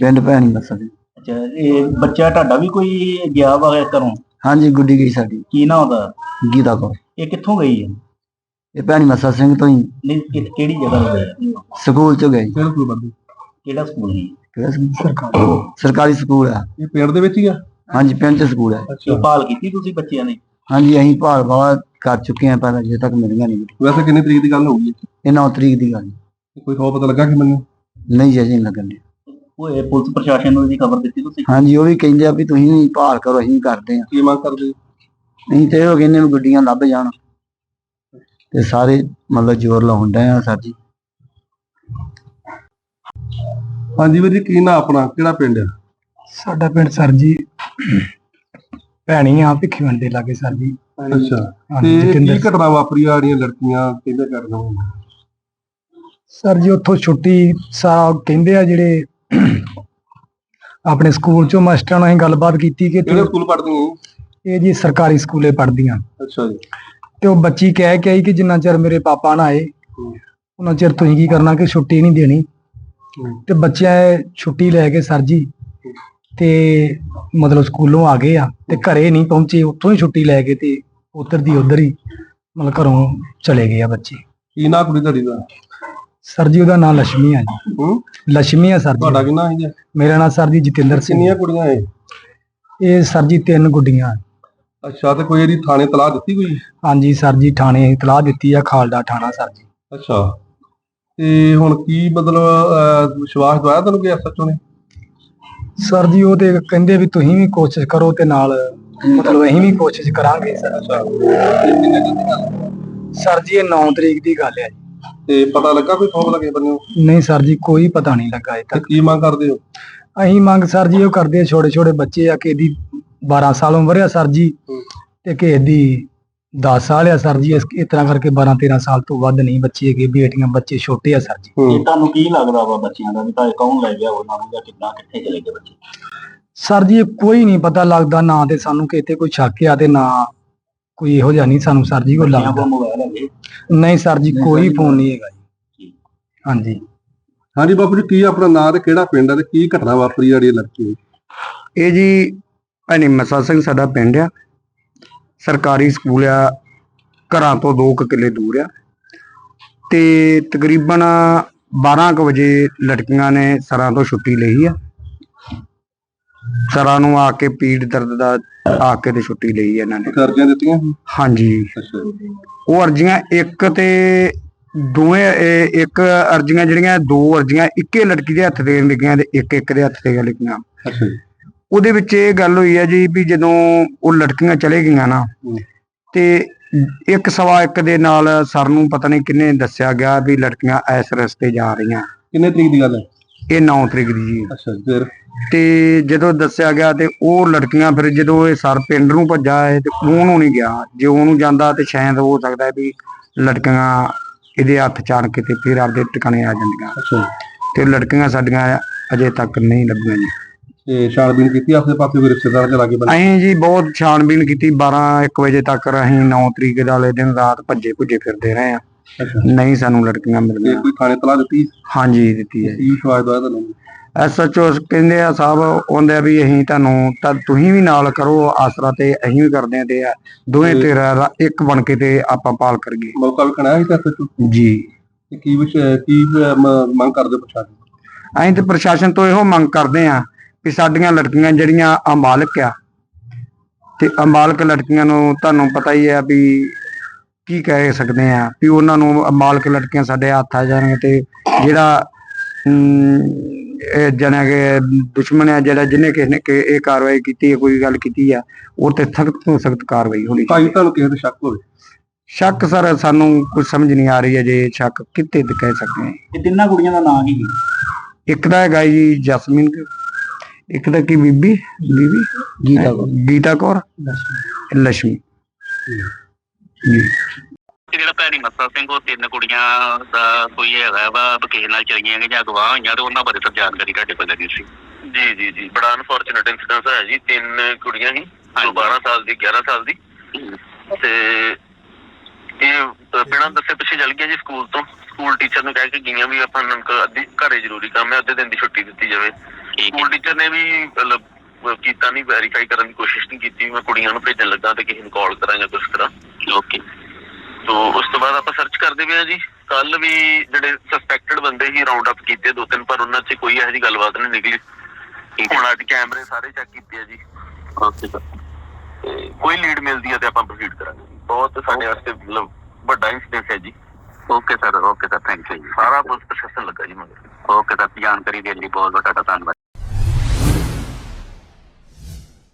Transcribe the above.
ਪਿੰਡ ਭੈਣੀ ਮੱਸਾ ਜੀ ਅੱਛਾ ਇਹ ਬੱਚਾ ਤੁਹਾਡਾ ਵੀ ਕੋਈ ਗਿਆ ਵਾ ਘਰੋਂ? ਹਾਂਜੀ ਗੁੱਡੀ ਗਈ ਸਾਡੀ। ਕੀ ਨਾ ਉਹਦਾ? ਗੀਤਾ ਕੌਰ। ਇਹ ਕਿੱਥੋਂ ਗਈ ਹੈ? ਇਹ ਭੈਣੀ ਮੱਸਾ ਸਿੰਘ ਤੋਂ ਹੀ। ਨਹੀਂ ਕਿ- ਕਿਹੜੀ ਜਗ੍ਹਾ ਤੋਂ ਗਈ? ਹੈ? ਸਕੂਲ ਚ ਗਈ ਕਿਹੜਾ ਸਕੂਲ ਹੈ? ਕਿਹੜਾ ਸਕੂਲ? ਸਰਕਾਰੀ। ਸਰਕਾਰੀ ਸਕੂਲ ਆ ਇਹ ਪਿੰਡ ਦੇ ਵਿੱਚ ਹੀ ਆ? ਹਾਂਜੀ ਪਿੰਡ ਚ ਸਕੂਲ ਹੈ। ਤੇ ਭਾਲ ਕੀਤੀ ਤੁਸੀਂ ਬੱਚਿਆਂ ਨੇ? ਹਾਂਜੀ ਅਸੀਂ ਭਾਲ ਵਾਲਾ ਕਰ ਚੁੱਕੇ ਹਾਂ ਪਰ ਅਜੇ ਤੱਕ ਮਿਲੀਆਂ ਨਹੀਂ। ਵੈਸੇ ਕਿੰਨੀ ਤਰੀਕ ਦੀ ਗੱਲ ਹੋਊਗੀ ਇਹ 9 ਤਰੀਕ ਦੀ ਗੱਲ ਹੈ। ਕੋਈ ਖਬਰ ਪਤਾ ਲੱਗਾ ਕਿ ਮੈਨੂੰ? ਨਹੀਂ ਜੀ ਅਜੇ ਨਹੀਂ ਲੱਗਣ ਡਿਆ। ਉਹ ਇਹ ਪੁਲਿਸ ਪ੍ਰਸ਼ਾਸਨ ਨੂੰ ਇਹਦੀ ਖਬਰ ਦਿੱਤੀ ਤੁਸੀਂ? ਹਾਂਜੀ ਉਹ ਵੀ ਕਹਿੰਦੇ ਆ ਵੀ ਤੁਸੀਂ ਵੀ ਭਾਲ ਕਰੋ ਅਸੀਂ ਕਰਦੇ ਆ। ਕੀ ਮੰਗ ਕਰਦੇ? ਨਹੀਂ ਤੇ ਉਹ ਕਹਿੰਦੇ ਵੀ ਗੁੱਡੀਆਂ ਲੱਭ ਜਾਣ। ਤੇ ਸਾਰੇ ਮਤਲਬ ਜ਼ੋਰ ਲਾਉਣ ਡਏ ਆ ਸਰ ਜੀ। ਹਾਂਜੀ ਵੀਰ ਜੀ ਕੀ ਨਾਂ ਆਪਣਾ? ਕਿਹੜਾ ਪਿੰਡ ਆ? ਸਾਡਾ ਪਿੰਡ ਸਰ ਜੀ ਭੈਣੀ ਆ ਭਿੱਖੀਵੰਡ ਦੇ ਲਾਗੇ ਸਰ ਜੀ। ਅੱਛਾ ਤੇ ਕੀ ਘਟਨਾ ਵਾਪਰੀ ਆ ਜਿਹੜੀਆਂ ਲੜਕੀਆਂ ਕਹਿੰਦੇ ਕਰਨਾ ਸਰ ਜੀ ਉੱਥੋਂ ਛੁੱਟੀ ਸਾ ਕਹਿੰਦੇ ਆ ਜਿਹੜੇ ਆਪਣੇ ਸਕੂਲ ਚੋਂ ਮਾਸਟਰਾਂ ਨਾਲ ਅਸੀਂ ਗੱਲਬਾਤ ਕੀਤੀ ਕਿ ਕਿਹੜੇ ਸਕੂਲ ਪੜ੍ਹਦੀਆਂ ਇਹ ਜੀ ਸਰਕਾਰੀ ਸਕੂਲੇ ਪੜ੍ਹਦੀਆਂ। ਅੱਛਾ ਜੀ। ਤੇ ਉਹ ਬੱਚੀ ਕਹਿ ਕੇ ਆਈ ਕਿ ਜਿੰਨਾ ਚਿਰ ਮੇਰੇ ਪਾਪਾ ਨਾ ਆਏ ਉਹਨਾਂ ਚਿਰ ਤੁਸੀਂ ਕੀ ਕਰਨਾ ਕਿ ਛੁੱਟੀ ਨਹੀਂ ਦੇਣੀ। ਹੂੰ। ਤੇ ਬੱਚਿਆਂ ਛੁੱਟੀ ਲੈ ਕੇ ਸਰ ਜੀ ਤੇ ਮਤਲਬ ਸਕੂਲੋਂ ਆ ਗਏ ਆ ਤੇ ਘਰੇ ਨਹੀਂ ਪਹੁੰਚੇ ਉੱਥੋਂ ਹੀ ਛੁੱਟੀ ਲੈ ਕੇ ਤੇ ਉਧਰ ਦੀ ਉਧਰ ਹੀ ਮਤਲਬ ਘਰੋਂ ਚਲੇ ਗਏ ਆ ਬੱਚੇ। ਕੀ ਨਾਂ ਕੁੜੀ ਤੁਹਾਡੀ ਦਾ? ਸਰ ਜੀ ਉਹਦਾ ਨਾਮ ਲక్ష్ਮੀ ਆ ਜੀ। ਹੂੰ? ਲక్ష్ਮੀ ਆ ਸਰ ਜੀ। ਤੁਹਾਡਾ ਕਿੰਨਾ ਹੈ ਮੇਰਾ ਨਾਮ ਸਰ ਜੀ ਜਤਿੰਦਰ ਸਿੰਘ। ਕਿੰਨੀਆਂ ਕੁੜੀਆਂ ਹੈ ਇਹ ਸਰ ਜੀ ਤਿੰਨ ਗੁੱਡੀਆਂ। ਅੱਛਾ ਤੇ ਕੋਈ ਇਹਦੀ ਥਾਣੇ ਤਲਾਹ ਦਿੱਤੀ ਕੋਈ? ਹਾਂਜੀ ਸਰ ਜੀ ਥਾਣੇ ਇਤਲਾਹ ਦਿੱਤੀ ਆ ਖਾਲਡਾ ਥਾਣਾ ਸਰ ਜੀ। ਅੱਛਾ। ਤੇ ਹੁਣ ਕੀ ਮਤਲਬ ਵਿਸ਼ਵਾਸ ਦਵਾਇਆ ਤੁਹਾਨੂੰ ਕਿ ਸੱਚੋ ਨੇ? ਸਰ ਜੀ ਉਹ ਤੇ ਕਹਿੰਦੇ ਵੀ ਤੁਸੀਂ ਵੀ ਕੋਸ਼ਿਸ਼ ਕਰੋ ਤੇ ਨਾਲ ਮਤਲਬ ਅਸੀਂ ਵੀ ਕੋਸ਼ਿਸ਼ ਕਰਾਂਗੇ ਸਰ। ਅੱਛਾ। ਸਰ ਜੀ ਇਹ 9 ਤਰੀਕ ਦੀ ਗੱਲ ਹੈ ਜੀ। ਤੇ ਪਤਾ ਲੱਗਾ ਕੋਈ ਖਬਰ ਲੱਗੇ ਬੰਨਿਓ? ਨਹੀਂ ਸਰ ਜੀ ਕੋਈ ਪਤਾ ਨਹੀਂ ਲੱਗਾ ਅਜੇ ਤੇ ਤੱਕ। ਕੀ ਮੰਗ ਕਰਦੇ ਹੋ? ਅਸੀਂ ਮੰਗ ਸਰ ਜੀ ਉਹ ਕਰਦੇ ਛੋਟੇ ਛੋਟੇ ਬੱਚੇ ਆ ਕਿ ਇਹਦੀ 12 ਸਾਲ ਉਮਰ ਆ ਸਰ ਜੀ ਹੂੰ। ਤੇ ਕਿ ਇਹਦੀ 10 ਸਾਲ ਆ ਸਰ ਜੀ ਇਸ ਇਸ ਤਰ੍ਹਾਂ ਕਰਕੇ 12 13 ਸਾਲ ਤੋਂ ਵੱਧ ਨਹੀਂ ਬੱਚੇ ਹੈਗੇ ਬੇਟੀਆਂ ਬੱਚੇ ਛੋਟੇ ਆ ਸਰ ਜੀ। ਇਹ ਤੁਹਾਨੂੰ ਕੀ ਲੱਗਦਾ ਵਾ ਬੱਚਿਆਂ ਦਾ ਵੀ ਤਾਂ ਕੌਣ ਲੈ ਗਿਆ ਉਹਨਾਂ ਨੂੰ ਜਾਂ ਕਿੱਦਾਂ ਕਿੱਥੇ ਚਲੇ ਗਏ ਬੱਚੇ? ਸਰ ਜੀ ਇਹ ਕੋਈ ਨਹੀਂ ਪਤਾ ਲੱਗਦਾ ਨਾ ਤੇ ਸਾਨੂੰ ਕਿਤੇ ਕੋਈ ਸ਼ੱਕ ਆ ਤੇ ਨਾ ਕੋਈ ਇਹੋ ਜਿਹਾ ਨਹੀਂ ਸਾਨੂੰ ਸਰ ਜੀ ਕੋਈ ਲੱਗਦਾ ਕੋਲ ਮੋਬਾਈਲ ਹੈਗੇ? ਨਹੀਂ ਸਰ ਜੀ ਕੋਈ ਫੋਨ ਨਹੀਂ ਹੈਗਾ ਜੀ। ਹਾਂਜੀ। ਹਾਂਜੀ ਬਾਪੂ ਜੀ ਕੀ ਆਪਣਾ ਨਾਂ ਤੇ ਕਿਹੜਾ ਪਿੰਡ ਆ ਤੇ ਕੀ ਘਟਨਾ ਵਾਪਰੀ ਜਿਹੜੀ ਲੜਕੀ ਹੋਈ? ਇਹ ਜੀ ਭੈਣੀ ਮੱਸਾ ਸਿੰਘ ਸਾਡਾ ਪਿੰਡ ਆ। ਸਰਕਾਰੀ ਸਕੂਲ ਆ ਘਰਾਂ ਤੋਂ 2 ਕਿੱਲੇ ਦੂਰ ਆ। ਤੇ ਤਕਰੀਬਨ 12 ਕੁ ਵਜੇ ਲੜਕੀਆਂ ਨੇ ਸਰਾਂ ਤੋਂ ਛੁੱਟੀ ਲਈ ਆ। ਸਰਾਂ ਨੂੰ ਆ ਕੇ ਪੀੜ ਦਰਦ ਦਾ ਆ ਕੇ ਤੇ ਛੁੱਟੀ ਲਈ ਇਹਨਾਂ ਨੇ। ਕਰਜ਼ੀਆਂ ਦਿੱਤੀਆਂ ਸੀ? ਹਾਂਜੀ। ਅੱਛਾ। ਉਹ ਅਰਜ਼ੀਆਂ ਇੱਕ ਤੇ ਦੋਵੇਂ ਇਹ ਇੱਕ ਅਰਜ਼ੀਆਂ ਜਿਹੜੀਆਂ ਦੋ ਅਰਜ਼ੀਆਂ ਇੱਕੇ ਲੜਕੀ ਦੇ ਹੱਥ ਤੇ ਲਿਖੀਆਂ ਤੇ ਇੱਕ ਇੱਕ ਦੇ ਹੱਥ ਤੇ ਅੱਛਾ। ਜੀ ਉਹਦੇ ਵਿੱਚ ਇਹ ਗੱਲ ਹੋਈ ਹੈ ਜੀ ਵੀ ਜਦੋਂ ਉਹ ਲੜਕੀਆਂ ਚਲੇ ਗਈਆਂ ਨਾ ਹੂੰ। ਤੇ ਇੱਕ ਸਵਾ ਇੱਕ ਦੇ ਨਾਲ ਸਰ ਨੂੰ ਪਤਾ ਨਹੀਂ ਕਿੰਨੇ ਦੱਸਿਆ ਗਿਆ ਵੀ ਲੜਕੀਆਂ ਇਸ ਰਸਤੇ ਜਾ ਰਹੀਆਂ। ਕਿੰਨੇ ਤਰੀਕ ਦੀ ਗੱਲ ਹੈ? ਇਹ 9 ਤਰੀਕ ਦੀ ਜੀ। ਅੱਛਾ ਫਿਰ? ਤੇ ਜਦੋਂ ਦੱਸਿਆ ਗਿਆ ਤੇ ਉਹ ਲੜਕੀਆਂ ਫਿਰ ਜਦੋਂ ਇਹ ਸਰ ਪਿੰਡ ਨੂੰ ਭੱਜਾ ਹੈ ਤੇ ਉਹਨੂੰ ਨਹੀਂ ਗਿਆ। ਜੇ ਉਹਨੂੰ ਜਾਂਦਾ ਤੇ ਸ਼ਾਇਦ ਹੋ ਸਕਦਾ ਹੈ ਵੀ ਲੜਕੀਆਂ ਇਹਦੇ ਹੱਥ ਚਾਣ ਕੇ ਤੇ ਫਿਰ ਆਪਦੇ ਟਿਕਾਣੇ ਆ ਜਾਂਦੀਆਂ। ਅੱਛਾ। ਤੇ ਲੜਕੀਆਂ ਸਾਡੀਆਂ ਅਜੇ ਤੱਕ ਨਹੀਂ ਲੱਭੀਆਂ ਜੀ। ਤੇ ਛਾਣਬੀਨ ਕੀਤੀ ਆਸੇ ਪਾਸੇ ਕੋਈ ਰਿਸ਼ਤੇਦਾਰ ਦੇ ਲਾਗੇ ਬੰਨੇ ਅਸੀਂ ਜੀ ਬਹੁਤ ਛਾਣਬੀਨ ਕੀਤੀ। 12 1 ਵਜੇ ਤੱਕ ਅਸੀਂ 9 ਤਰੀਕ ਦੇ ਵਾਲੇ ਦਿਨ ਰਾਤ ਭੱਜੇ ਭੁੱਜੇ ਫਿਰਦੇ ਰਹੇ ਆ ਨਹੀਂ ਸਾਨੂੰ ਲੜਕੀਆਂ ਤੇ ਮਿਲੀਆਂ ਕੋਈ ਥਾਣੇ ਤਲਾਹ ਦਿੱਤੀ? ਹਾਂਜੀ ਦਿੱਤੀ ਹੈ। ਕੀ ਵਿਸ਼ਵਾਸ ਦਵਾਇਆ ਤੁਹਾਨੂੰ ਐਸਐਚਓ ਕਹਿੰਦੇ ਆ ਸਾਹਿਬ ਉਹਦੇ ਆ ਵੀ ਅਸੀਂ ਤੁਹਾਨੂੰ ਤਾਂ ਤੁਸੀਂ ਵੀ ਨਾਲ ਕਰੋ ਆਸਰਾ ਤੇ ਅਸੀਂ ਵੀ ਕਰਦੇ ਆ ਤੇ ਆ ਦੋਵੇਂ ਤੇਰਾ ਰ- ਇੱਕ ਬਣ ਕੇ ਤੇ ਆਪਾਂ ਪਾਲ ਕਰੀਏ। ਮੌਕਾ ਵੇਖਣਾ ਹੈ ਤਾਂ ਐਸਐਚਓ ਜੀ। ਤੇ ਕੀ ਵਿਸ਼ ਕੀ ਮ- ਮੰਗ ਕਰਦੇ ਪ੍ਰਸ਼ਾਸਨ ਅਸੀਂ ਤੇ ਪ੍ਰਸ਼ਾਸਨ ਤੋਂ ਇਹੋ ਮੰਗ ਕਰਦੇ ਆ ਕਿ ਸਾਡੀਆਂ ਲੜਕੀਆਂ ਜਿਹੜੀਆਂ ਅਮਾਲਕ ਆ ਤੇ ਅਮਾਲਕ ਲੜਕੀਆਂ ਨੂੰ ਤੁਹਾਨੂੰ ਪਤਾ ਹੀ ਆ ਵੀ ਕੀ ਕਹਿ ਸਕਦੇ ਆ ਵੀ ਉਹਨਾਂ ਨੂੰ ਅਮਾਲਕ ਲੜਕੀਆਂ ਸਾਡੇ ਹੱਥ ਆ ਜਾਣਗੇ ਤੇ ਜਿਹੜਾ ਇਹ ਜਣਾ ਕਿ ਦੁਸ਼ਮਣ ਆ ਜਿਹੜਾ ਜਿਹਨੇ ਕਿਸੇ ਨੇ ਕਿ ਇਹ ਕਾਰਵਾਈ ਕੀਤੀ ਹੈ ਕੋਈ ਗੱਲ ਕੀਤੀ ਆ ਉਹ ਤੇ ਸਖਤ ਤੋਂ ਸਖਤ ਕਾਰਵਾਈ ਹੋਣੀ ਭਾਈ ਤੁਹਾਨੂੰ ਕਿਸੇ ਤੇ ਸ਼ੱਕ ਹੋਵੇ? ਸ਼ੱਕ ਸਰ ਸਾਨੂੰ ਕੁਝ ਸਮਝ ਨਹੀਂ ਆ ਰਹੀ ਹੈ ਜੇ ਸ਼ੱਕ ਕਿੱਥੇ ਤੇ ਕਹਿ ਸਕਦੇ ਹਾਂ। ਇਹ ਤਿੰਨਾਂ ਕੁੜੀਆਂ ਦਾ ਨਾਂ ਕੀ ਸੀ? ਇੱਕ ਦਾ ਹੈਗਾ ਜੀ ਜਸਮੀਨ ਇੱਕ ਦਾ ਕੀ ਬੀਬੀ? ਬੀਬੀ? ਗੀਤਾ ਕੌਰ। ਗੀਤਾ ਕੌਰ। ਲక్ష్ਮੀ ਤੇ ਜਿਹੜਾ ਭੈਣੀ ਮੱਸਾ ਸਿੰਘ ਉਹ ਤਿੰਨ ਕੁੜੀਆਂ ਦਾ ਕੋਈ ਹੈਗਾ ਵਾ ਵਕੀਲ ਨਾਲ ਚਲੀਆਂ ਗਈਆਂ ਜਾਂ ਗਵਾਹ ਹੋਈਆਂ ਤੇ ਉਹਨਾਂ ਬਾਰੇ ਤਾਂ ਜਾਣਕਾਰੀ ਤੁਹਾਡੇ ਕੋਲ ਲੱਗੀ ਸੀ। ਜੀ ਜੀ ਜੀ। ਬੜਾ ਅਨਫੋਰਚੂਨੇਟ ਇਨਸੀਡੈਂਟ ਹੋਇਆ ਜੀ ਤਿੰਨ ਕੁੜੀਆਂ ਸੀ ਦੋ 12 ਸਾਲ ਦੀ 11 ਸਾਲ ਦੀ। ਤੇ ਇਹ ਬਿਨਾਂ ਦੱਸੇ ਪਿੱਛੇ ਚਲ ਗਿਆ ਜੀ ਸਕੂਲ ਤੋਂ। ਸਕੂਲ ਟੀਚਰ ਨੂੰ ਕਹਿ ਕੇ ਗਈਆਂ ਵੀ ਆਪਾਂ ਨੂੰ ਅੱਧੀ ਘਰੇ ਜ਼ਰੂਰੀ ਕੰਮ ਹੈ ਅੱਧੇ ਦਿਨ ਦੀ ਛੁੱਟੀ ਦਿੱਤੀ ਜਾਵੇ। ਸਕੂਲ ਟੀਚਰ ਨੇ ਵੀ ਮਤਲਬ ਕੀਤਾ ਨਹੀਂ ਵੈਰੀਫਾਈ ਕਰਨ ਦੀ ਕੋਸ਼ਿਸ਼ ਨਹੀਂ ਕੀਤੀ ਮੈਂ ਕੁੜੀਆਂ ਨੂੰ ਭੇਜਣ ਲੱਗਾ ਤੇ ਕਿਸੇ ਨੂੰ ਕਾਲ ਕਰਾਂ ਜਾਂ ਕੁਝ ਕਰਾਂ। ਓਕੇ ਤੋਂ ਉਸ ਤੋਂ ਬਾਅਦ ਆਪਾਂ ਸਰਚ ਕਰਦੇ ਪਏ ਆ ਜੀ ਕੱਲ ਵੀ ਜਿਹੜੇ ਸਸਪੈਕਟਡ ਬੰਦੇ ਹੀ ਰਾਉਂਡ ਅਪ ਕੀਤੇ ਦੋ ਤਿੰਨ ਪਰ ਉਹਨਾਂ 'ਚ ਕੋਈ ਇਹੋ ਜਿਹੀ ਗੱਲਬਾਤ ਨਹੀਂ ਨਿਕਲੀ ਠੀਕ ਹੈ ਹੁਣ ਅੱਜ ਕੈਮਰੇ ਸਾਰੇ ਚੈੱਕ ਕੀਤੇ ਆ ਜੀ ਓਕੇ ਸਰ ਤੇ ਕੋਈ ਲੀਡ ਮਿਲਦੀ ਹੈ ਤੇ ਆਪਾਂ ਪ੍ਰੋਸੀਡ ਕਰਾਂਗੇ ਜੀ। ਬਹੁਤ ਸਾਡੇ ਵਾਸਤੇ ਮਤਲਬ ਵੱਡਾ ਇਨਸੀਡੈਂਟ ਹੈ ਜੀ okay sir okay sir thank you ਜੀ ਸਾਰਾ ਪੁਲਿਸ ਪ੍ਰਸ਼ਾਸਨ ਲੱਗਾ ਜੀ ਮਗਰ ਓਕੇ ਸਰ ਜਾਣਕਾਰੀ ਦੇਣ ਲਈ ਬਹੁਤ ਬਹੁਤ ਤੁਹਾਡਾ ਧੰਨਵਾਦ